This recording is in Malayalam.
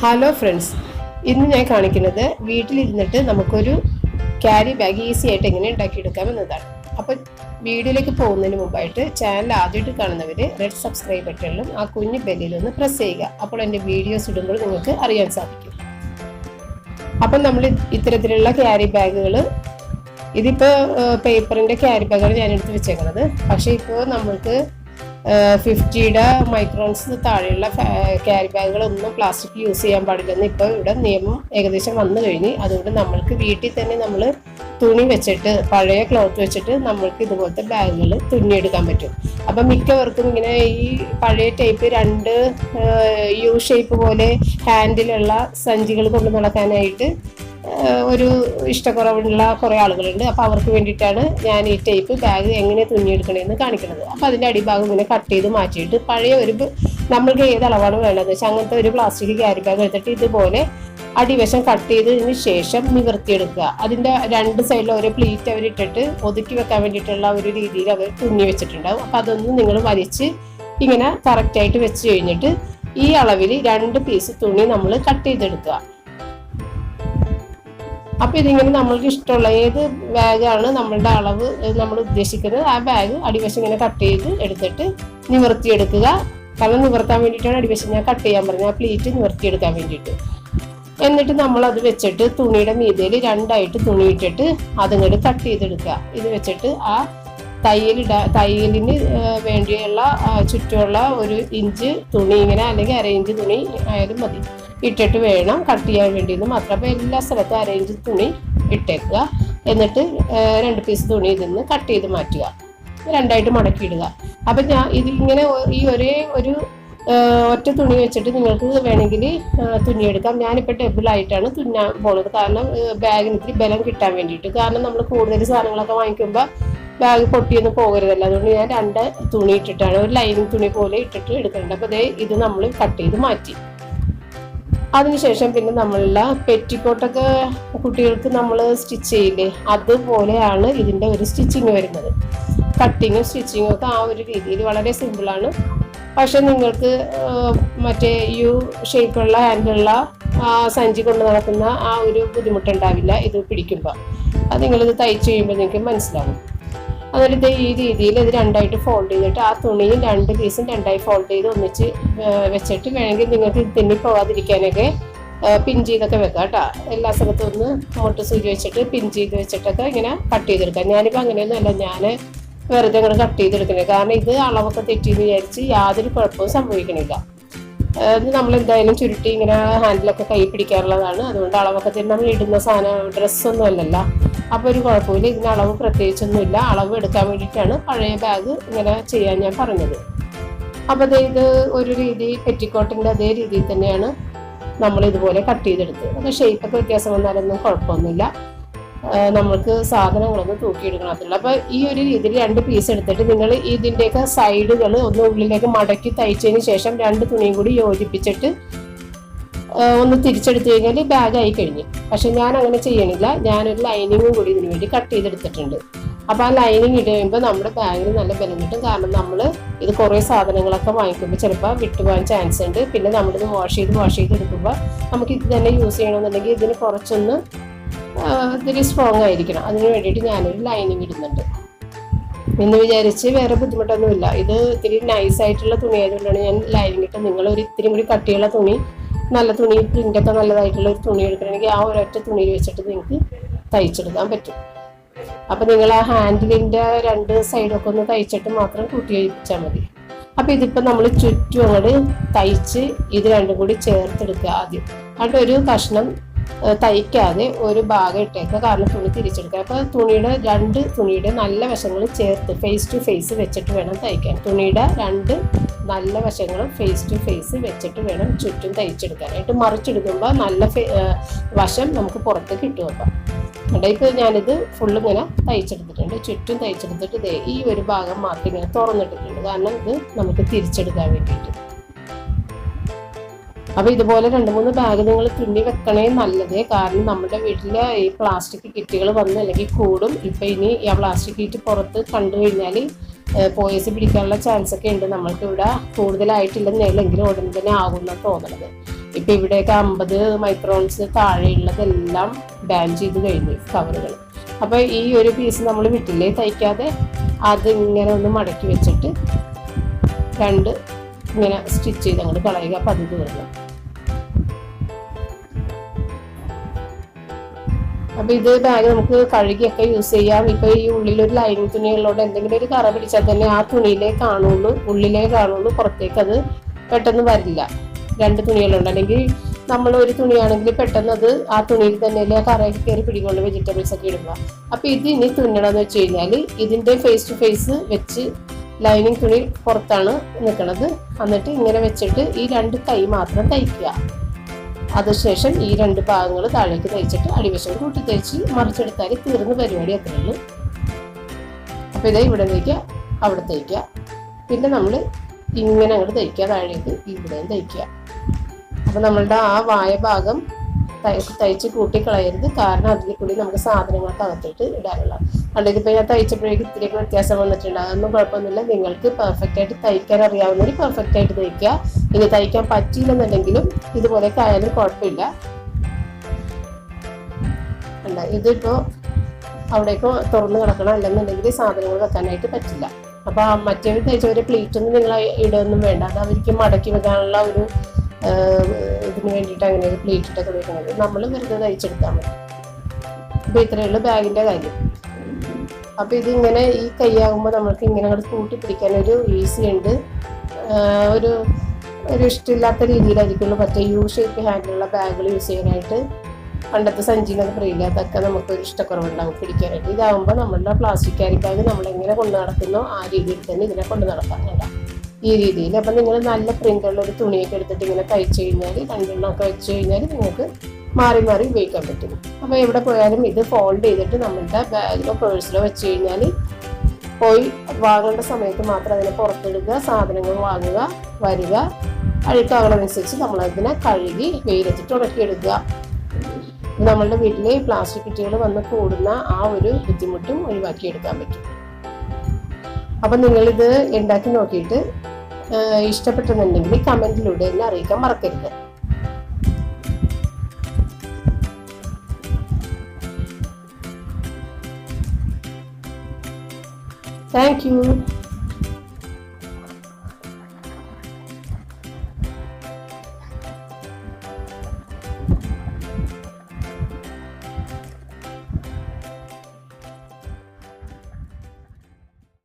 ഹലോ ഫ്രണ്ട്സ് ഇന്ന് ഞാൻ കാണിക്കുന്നത് വീട്ടിലിരുന്നിട്ട് നമുക്കൊരു ക്യാരി ബാഗ് ഈസി ആയിട്ട് എങ്ങനെ ഉണ്ടാക്കിയെടുക്കാം എന്നതാണ്. അപ്പോൾ വീഡിയോയിലേക്ക് പോകുന്നതിന് മുമ്പായിട്ട് ചാനൽ ആദ്യമായിട്ട് കാണുന്നവർ റെഡ് സബ്സ്ക്രൈബ് ബട്ടണിലും ആ കുഞ്ഞു ബെല്ലിലൊന്ന് പ്രസ് ചെയ്യുക. അപ്പോൾ എന്റെ വീഡിയോസ് ഇടുമ്പോൾ നിങ്ങൾക്ക് അറിയാൻ സാധിക്കും. അപ്പം നമ്മൾ ഇത്തരത്തിലുള്ള ക്യാരി ബാഗുകൾ ഇതിപ്പോൾ പേപ്പറിന്റെ ക്യാരി ബാഗാണ് ഞാൻ എടുത്ത് വെച്ചേക്കുന്നത് പക്ഷേ ഇപ്പോൾ നമ്മൾക്ക് ഫിഫ്റ്റിയുടെ മൈക്രോൺസ് താഴെയുള്ള ക്യാരി ബാഗുകളൊന്നും പ്ലാസ്റ്റിക് യൂസ് ചെയ്യാൻ പാടില്ലെന്ന് ഇപ്പോൾ ഇവിടെ നിയമം ഏകദേശം വന്നു കഴിഞ്ഞ്. അതുകൊണ്ട് നമ്മൾക്ക് വീട്ടിൽ തന്നെ നമ്മൾ തുണി വെച്ചിട്ട് പഴയ ക്ലോത്ത് വെച്ചിട്ട് നമ്മൾക്ക് ഇതുപോലത്തെ ബാഗുകൾ തുന്നിയെടുക്കാൻ പറ്റും. അപ്പം മിക്കവർക്കും ഇങ്ങനെ ഈ പഴയ ടൈപ്പ് രണ്ട് യു ഷേപ്പ് പോലെ ഹാൻഡിലുള്ള സഞ്ചികൾ കൊണ്ട് നടക്കാനായിട്ട് ഒരു ഇഷ്ടക്കുറവുള്ള കുറേ ആളുകളുണ്ട്. അപ്പോൾ അവർക്ക് വേണ്ടിയിട്ടാണ് ഞാൻ ഈ ടൈപ്പ് ബാഗ് എങ്ങനെ തുന്നിയെടുക്കണമെന്ന് കാണിക്കുന്നത്. അപ്പോൾ അതിന്റെ അടിഭാഗം ഇങ്ങനെ കട്ട് ചെയ്ത് മാറ്റിയിട്ട് പഴയ ഒരു നമ്മൾക്ക് ഏത് അളവാണ് വേണ്ടത് വെച്ചാൽ അങ്ങനത്തെ ഒരു പ്ലാസ്റ്റിക് ക്യാരി ബാഗ് എടുത്തിട്ട് ഇതുപോലെ അടിവശം കട്ട് ചെയ്തതിന് ശേഷം നിവർത്തിയെടുക്കുക. അതിന്റെ രണ്ട് സൈഡിൽ ഓരോ പ്ലീറ്റ് അവർ ഇട്ടിട്ട് ഒതുക്കി വെക്കാൻ വേണ്ടിയിട്ടുള്ള ഒരു രീതിയിൽ അവർ തുന്നി വെച്ചിട്ടുണ്ടാവും. അപ്പോൾ അതൊന്നും നിങ്ങൾ വലിച്ച് ഇങ്ങനെ കറക്റ്റായിട്ട് വെച്ച് കഴിഞ്ഞിട്ട് ഈ അളവിൽ രണ്ട് പീസ് തുണി നമ്മൾ കട്ട് ചെയ്തെടുക്കുക. അപ്പോൾ ഇതിങ്ങനെ നമ്മൾക്ക് ഇഷ്ടമുള്ള ഏത് ബാഗാണ് നമ്മളുടെ അളവ് നമ്മൾ ഉദ്ദേശിക്കുന്നത് ആ ബാഗ് അടിവശം ഇങ്ങനെ കട്ട് ചെയ്ത് എടുത്തിട്ട് നിവർത്തിയെടുക്കുക. കാരണം നിവർത്താൻ വേണ്ടിയിട്ടാണ് അടിവശം ഞാൻ കട്ട് ചെയ്യാൻ പറഞ്ഞത്. ആ പ്ലീറ്റ് നിവർത്തിയെടുക്കാൻ വേണ്ടിയിട്ട്. എന്നിട്ട് നമ്മൾ അത് വെച്ചിട്ട് തുണിയുടെ മീതയിൽ രണ്ടായിട്ട് തുണി ഇട്ടിട്ട് അതിങ്ങോട്ട് കട്ട് ചെയ്തെടുക്കുക. ഇത് വെച്ചിട്ട് ആ തയ്യലിട തയ്യലിന് വേണ്ടിയുള്ള ചുറ്റുമുള്ള ഒരു ഇഞ്ച് തുണി ഇങ്ങനെ അല്ലെങ്കിൽ അര ഇഞ്ച് തുണി ആയാലും മതി. ഇട്ടിട്ട് വേണം കട്ട് ചെയ്യാൻ വേണ്ടി മാത്രം. അപ്പോൾ എല്ലാ സ്ഥലത്തും അര തുണി ഇട്ടേക്കുക. എന്നിട്ട് രണ്ട് പീസ് തുണി ഇതിൽ നിന്ന് കട്ട് ചെയ്ത് മാറ്റുക. രണ്ടായിട്ട് മടക്കിയിടുക. അപ്പം ഞാൻ ഇതിങ്ങനെ ഈ ഒരേ ഒരു ഒറ്റ തുണി വെച്ചിട്ട് നിങ്ങൾക്ക് വേണമെങ്കിൽ തുന്നിയെടുക്കാം ഞാനിപ്പോൾ ഡബിളായിട്ടാണ് തുന്നാൻ പോകുന്നത് കാരണം ബാഗിന് ഇത്തിരി ബലം കിട്ടാൻ വേണ്ടിയിട്ട്. കാരണം നമ്മൾ കൂടുതൽ സാധനങ്ങളൊക്കെ വാങ്ങിക്കുമ്പോൾ ബാഗ് പൊട്ടിയൊന്നും പോകരുതല്ലോ. അതുകൊണ്ട് ഞാൻ രണ്ട് തുണി ഇട്ടിട്ടാണ് ഒരു ലൈനിങ് തുണി പോലെ ഇട്ടിട്ട് എടുക്കുന്നുണ്ട് അപ്പോൾ ഇത് നമ്മൾ കട്ട് ചെയ്ത് മാറ്റി. അതിനുശേഷം പിന്നെ നമ്മളുടെ പെറ്റിക്കോട്ടൊക്കെ കുട്ടികൾക്ക് നമ്മൾ സ്റ്റിച്ച് ചെയ്യില്ലേ? അതുപോലെയാണ് ഇതിന്റെ ഒരു സ്റ്റിച്ചിങ് വരുന്നത്. കട്ടിങ്ങും സ്റ്റിച്ചിങ്ങും ഒക്കെ ആ ഒരു രീതിയിൽ വളരെ സിമ്പിളാണ് പക്ഷെ നിങ്ങൾക്ക് മറ്റേ യു ഷേപ്പുള്ള ഹാൻഡുള്ള സഞ്ചി കൊണ്ട് നടക്കുന്ന ആ ഒരു ബുദ്ധിമുട്ടുണ്ടാവില്ല ഇത് പിടിക്കുമ്പോൾ അത് നിങ്ങളിത് തയ്ച്ച് കഴിയുമ്പോൾ നിങ്ങൾക്ക് മനസ്സിലാവും. എന്നിട്ട് ഈ രീതിയിൽ ഇത് രണ്ടായിട്ട് ഫോൾഡ് ചെയ്തിട്ട് ആ തുണിയും രണ്ട് പീസും രണ്ടായി ഫോൾഡ് ചെയ്ത് ഒന്നിച്ച് വെച്ചിട്ട് വേണമെങ്കിൽ നിങ്ങൾക്ക് തിന്നി പോകാതിരിക്കാനൊക്കെ പിൻ ചെയ്തൊക്കെ വെക്കാം കേട്ടോ. എല്ലാ സ്ഥലത്തും ഒന്ന് മുട്ട് സൂചി വെച്ചിട്ട് പിൻ ചെയ്ത് വെച്ചിട്ടൊക്കെ ഇങ്ങനെ കട്ട് ചെയ്തെടുക്കാം. ഞാനിപ്പോൾ അങ്ങനെയൊന്നും അല്ല ഞാൻ വെറുതെ ഇങ്ങനെ കട്ട് ചെയ്തെടുക്കുന്നത്. കാരണം ഇത് അളവൊക്കെ തെറ്റി എന്ന് വിചാരിച്ച് യാതൊരു കുഴപ്പവും സംഭവിക്കണില്ല. ഇത് നമ്മൾ എന്തായാലും ചുരുട്ടി ഇങ്ങനെ ഹാൻഡിലൊക്കെ കൈ പിടിക്കാറുള്ളതാണ്. അതുകൊണ്ട് അളവൊക്കെ തന്നെ നമ്മൾ ഇടുന്ന സാധനം ഡ്രസ്സൊന്നും അല്ലല്ലോ. അപ്പോൾ ഒരു കുഴപ്പമില്ല. ഇതിന് അളവ് പ്രത്യേകിച്ചൊന്നുമില്ല. അളവ് എടുക്കാൻ വേണ്ടിയിട്ടാണ് പഴയ ബാഗ് ഇങ്ങനെ ചെയ്യാൻ ഞാൻ പറഞ്ഞത്. അപ്പോൾ ഇത് ഒരു രീതി പെറ്റിക്കോട്ടിന്റെ അതേ രീതിയിൽ തന്നെയാണ് നമ്മൾ ഇതുപോലെ കട്ട് ചെയ്തെടുത്ത് അത് ഷേപ്പൊക്കെ വ്യത്യാസം വന്നാലൊന്നും കുഴപ്പമൊന്നുമില്ല. നമ്മൾക്ക് സാധനങ്ങളൊന്നും തൂക്കിയെടുക്കണത്തില്ല അപ്പോൾ ഈ ഒരു രീതിയിൽ രണ്ട് പീസ് എടുത്തിട്ട് നിങ്ങൾ ഇതിന്റെയൊക്കെ സൈഡുകൾ ഒന്ന് ഉള്ളിലേക്ക് മടക്കി തയ്ച്ചതിന് ശേഷം രണ്ട് തുണിയും കൂടി യോജിപ്പിച്ചിട്ട് ഒന്ന് തിരിച്ചെടുത്തു കഴിഞ്ഞാൽ ബാഗായി കഴിഞ്ഞു. പക്ഷെ ഞാൻ അങ്ങനെ ചെയ്യണില്ല. ഞാനൊരു ലൈനിങ്ങും കൂടി ഇതിനു വേണ്ടി കട്ട് ചെയ്തെടുത്തിട്ടുണ്ട്. അപ്പോൾ ആ ലൈനിങ് ഇടുമ്പോൾ നമ്മുടെ ബാഗിന് നല്ല ബലം കിട്ടും. കാരണം നമ്മൾ ഇത് കുറേ സാധനങ്ങളൊക്കെ വാങ്ങിക്കുമ്പോൾ ചിലപ്പോൾ വിട്ടുപോകാൻ ചാൻസ് ഉണ്ട്. പിന്നെ നമ്മളിത് വാഷ് ചെയ്ത് വാഷ് ചെയ്ത് എടുക്കുമ്പോൾ നമുക്ക് ഇത് തന്നെ യൂസ് ചെയ്യണമെന്നുണ്ടെങ്കിൽ ഇതിന് കുറച്ചൊന്ന് ഇത്തിരി സ്ട്രോങ് ആയിരിക്കണം. അതിന് വേണ്ടിയിട്ട് ഞാനൊരു ലൈനിങ് ഇടുന്നുണ്ട്. എന്ന് വിചാരിച്ച് വേറെ ബുദ്ധിമുട്ടൊന്നുമില്ല. ഇത് ഇത്തിരി നൈസ് ആയിട്ടുള്ള തുണി ആയതുകൊണ്ടാണ് ഞാൻ ലൈനിങ് ഇട്ട് നിങ്ങൾ ഒരു ഇത്തിരി കൂടി കട്ടിയുള്ള തുണി നല്ല തുണി പ്രിന്റൊക്കെ നല്ലതായിട്ടുള്ള ഒരു തുണി എടുക്കണമെങ്കിൽ ആ ഒരൊറ്റ തുണിയിൽ വെച്ചിട്ട് നിങ്ങൾക്ക് തയ്ച്ചെടുക്കാൻ പറ്റും. അപ്പം നിങ്ങൾ ആ ഹാൻഡിലിന്റെ രണ്ട് സൈഡൊക്കെ ഒന്ന് തയ്ച്ചിട്ട് മാത്രം കൂട്ടി കഴിപ്പിച്ചാൽ മതി. അപ്പം ഇതിപ്പോൾ നമ്മൾ ചുറ്റും അങ്ങോട്ട് തയ്ച്ച് ഇത് രണ്ടും കൂടി ചേർത്തെടുക്കുക ആദ്യം. എന്നിട്ട് ഒരു കഷ്ണം തയ്ക്കാതെ ഒരു ഭാഗം ഇട്ടേക്കുക. കാരണം തുണി തിരിച്ചെടുക്കുക. അപ്പോൾ തുണിയുടെ രണ്ട് തുണിയുടെ നല്ല വശങ്ങൾ ചേർത്ത് ഫേസ് ടു ഫേസ് വെച്ചിട്ട് വേണം തയ്ക്കാൻ. തുണിയുടെ രണ്ട് നല്ല വശങ്ങളും ഫേസ് ടു ഫേസ് വെച്ചിട്ട് വേണം ചുറ്റും തയ്ച്ചെടുക്കാനായിട്ട്. മറിച്ചെടുക്കുമ്പോൾ നല്ല വശം നമുക്ക് പുറത്ത് കിട്ടും അപ്പം. അവിടെ ഇപ്പോൾ ഞാനിത് ഫുള്ള് ഇങ്ങനെ തയ്ച്ചെടുത്തിട്ടുണ്ട്. ചുറ്റും തയ്ച്ചെടുത്തിട്ട് ഈ ഒരു ഭാഗം മാത്രം ഇങ്ങനെ തുറന്നിട്ടിട്ടുണ്ട്. കാരണം ഇത് നമുക്ക് തിരിച്ചെടുക്കാൻ വേണ്ടിയിട്ട്. അപ്പോൾ ഇതുപോലെ രണ്ട് മൂന്ന് ബാഗ് നിങ്ങൾ തുന്നി വെക്കണേ നല്ലത്. കാരണം നമ്മുടെ വീട്ടിൽ ഈ പ്ലാസ്റ്റിക് കിറ്റുകൾ വന്ന് അല്ലെങ്കിൽ കൂടും. ഇപ്പം ഇനി ആ പ്ലാസ്റ്റിക് കിറ്റ് പുറത്ത് കണ്ടു കഴിഞ്ഞാൽ പോയസ് പിടിക്കാനുള്ള ചാൻസ് ഒക്കെ ഉണ്ട്. നമ്മൾക്ക് ഇവിടെ കൂടുതലായിട്ടില്ലെന്നെങ്കിലും ഉടൻ തന്നെ ആകുമെന്നാണ് തോന്നുന്നത് ഇപ്പൊ ഇവിടെയൊക്കെ അമ്പത് മൈക്രോൺസ് താഴെയുള്ളതെല്ലാം ബാൻ ചെയ്ത് കഴിഞ്ഞു കവറുകൾ അപ്പോൾ ഈ ഒരു പീസ് നമ്മൾ വിട്ടില്ലേ തയ്ക്കാതെ അത് ഇങ്ങനെ ഒന്ന് മടക്കി വെച്ചിട്ട് രണ്ട് ഇങ്ങനെ സ്റ്റിച്ച് ചെയ്ത് അങ്ങോട്ട് കളയുക. പതിവ് അത് അപ്പൊ ഇത് ബാഗ് നമുക്ക് കഴുകിയൊക്കെ യൂസ് ചെയ്യാം. ഇപ്പൊ ഈ ഉള്ളിലൊരു ലൈനിങ് തുണികളിലോട്ട് എന്തെങ്കിലും ഒരു കറ പിടിച്ചാൽ തന്നെ ആ തുണിയിലേ കാണുള്ളൂ ഉള്ളിലേ കാണുള്ളൂ പുറത്തേക്ക് അത് പെട്ടെന്ന് വരില്ല. രണ്ട് തുണികളുണ്ട്. അല്ലെങ്കിൽ നമ്മൾ ഒരു തുണിയാണെങ്കിൽ പെട്ടെന്ന് അത് ആ തുണിയിൽ തന്നെ കറയൊക്കെ കയറി പിടികൊണ്ട് വെജിറ്റബിൾസ് ഒക്കെ ഇടുക. അപ്പൊ ഇത് ഇനി തുന്നണമെന്ന് വെച്ച് കഴിഞ്ഞാൽ ഇതിന്റെ ഫേസ് ടു ഫേസ് വെച്ച് ലൈനിങ് തുണി പുറത്താണ് നിൽക്കുന്നത് എന്നിട്ട് ഇങ്ങനെ വെച്ചിട്ട് ഈ രണ്ട് കൈ മാത്രം തയ്ക്കുക. അതിനുശേഷം ഈ രണ്ട് ഭാഗങ്ങൾ താഴേക്ക് തയ്ച്ചിട്ട് അടിവശം കൂട്ടി തയ്ച്ച് മറിച്ചെടുത്താൽ തീർന്ന പരിപാടി അത്രയുള്ളു അപ്പോൾ ഇതേ ഇവിടെ തയ്ക്കുക അവിടെ തയ്ക്കുക പിന്നെ നമ്മൾ ഇങ്ങനെ അങ്ങോട്ട് തയ്ക്കുക താഴേക്ക് ഇവിടെയും തയ്ക്കുക അപ്പോൾ നമ്മളുടെ ആ വായ ഭാഗം തയ്ച്ച് കൂട്ടിക്കളയരുത്. കാരണം അതിൽ കൂടി നമുക്ക് സാധനങ്ങളൊക്കെ അകത്തിട്ട് ഇടാനുള്ള. അല്ലെങ്കിൽ ഇപ്പോൾ ഞാൻ തയ്ച്ചപ്പോഴേക്കും ഇത്തിരി വ്യത്യാസം വന്നിട്ടുണ്ട്. അതൊന്നും കുഴപ്പമൊന്നുമില്ല. നിങ്ങൾക്ക് പെർഫെക്റ്റ് ആയിട്ട് തയ്ക്കാൻ അറിയാവുന്നവർ പെർഫെക്റ്റ് ആയിട്ട് തയ്ക്കുക ഇനി തയ്ക്കാൻ പറ്റിയില്ലെന്നുണ്ടെങ്കിലും ഇതുപോലെയൊക്കെ ആയാലും കുഴപ്പമില്ല. അല്ല ഇതിപ്പോൾ അവിടേക്ക് തുറന്ന് കിടക്കണം അല്ലെന്നുണ്ടെങ്കിൽ സാധനങ്ങൾ വെക്കാനായിട്ട് പറ്റില്ല. അപ്പോൾ മറ്റേ തയ്ച്ചവരെ പ്ലേറ്റ് ഒന്നും നിങ്ങൾ ഇടൊന്നും വേണ്ട. അത് അവർക്ക് മടക്കി വെക്കാനുള്ള ഒരു ഇതിന് വേണ്ടിയിട്ട് അങ്ങനെ ഒരു പ്ലേറ്റ് ഇട്ടൊക്കെ വെക്കുന്നത്. നമ്മൾ വെറുതെ തയ്ച്ചെടുത്താൽ മതി. അപ്പോൾ ഇത്രയേ ഉള്ളൂ ബാഗിന്റെ കാര്യം. അപ്പോൾ ഇതിങ്ങനെ ഈ കൈയാകുമ്പോൾ നമുക്ക് ഇങ്ങനെ അങ്ങോട്ട് കൂട്ടി പിടിക്കാൻ ഒരു ഈസി ഉണ്ട്. ഒരു ഒരു ഇഷ്ടമില്ലാത്ത രീതിയിലായിരിക്കുള്ളൂ മറ്റേ യു ഷേപ്പ് ഹാൻഡിലുള്ള ബാഗുകൾ യൂസ് ചെയ്യാനായിട്ട്. പണ്ടത്തെ സഞ്ചിന്നൊക്കെ പറയില്ല അതൊക്കെ നമുക്കൊരു ഇഷ്ടക്കുറവുണ്ടാവും പിടിക്കാനായിട്ട്. ഇതാകുമ്പോൾ നമ്മളുടെ പ്ലാസ്റ്റിക് ക്യാരി എങ്ങനെ കൊണ്ട് നടക്കുന്നോ ആ രീതിയിൽ തന്നെ ഇതിനെ കൊണ്ടു നടക്കാം കേട്ടോ ഈ രീതിയിൽ. അപ്പം നിങ്ങൾ നല്ല പ്രിന്റുള്ള ഒരു തുണിയൊക്കെ എടുത്തിട്ട് ഇങ്ങനെ തയ്ച്ചു കഴിഞ്ഞാൽ രണ്ടെണ്ണമൊക്കെ വെച്ച് കഴിഞ്ഞാൽ നിങ്ങൾക്ക് മാറി മാറി ഉപയോഗിക്കാൻ പറ്റും. അപ്പോൾ എവിടെ പോയാലും ഇത് ഫോൾഡ് ചെയ്തിട്ട് നമ്മളുടെ ബാഗിലോ പേഴ്സിലോ വെച്ച് കഴിഞ്ഞാൽ പോയി വാങ്ങേണ്ട സമയത്ത് മാത്രം അതിനെ പുറത്തെടുക്കുക സാധനങ്ങൾ വാങ്ങുക വരിക. അഴുക്കാകണമനുസരിച്ച് നമ്മളതിനെ കഴുകി വെയിലത്തിട്ട് ഉണക്കിയെടുക്കുക നമ്മളുടെ വീട്ടിലെ പ്ലാസ്റ്റിക് കുറ്റികൾ വന്ന് കൂടുന്ന ആ ഒരു ബുദ്ധിമുട്ടും ഒഴിവാക്കിയെടുക്കാൻ പറ്റും. അപ്പം നിങ്ങളിത് ഉണ്ടാക്കി നോക്കിയിട്ട് ഇഷ്ടപ്പെട്ടെന്നുണ്ടെങ്കിൽ കമന്റിലൂടെ എന്നെ അറിയിക്കാൻ മറക്കരുത്. Thank you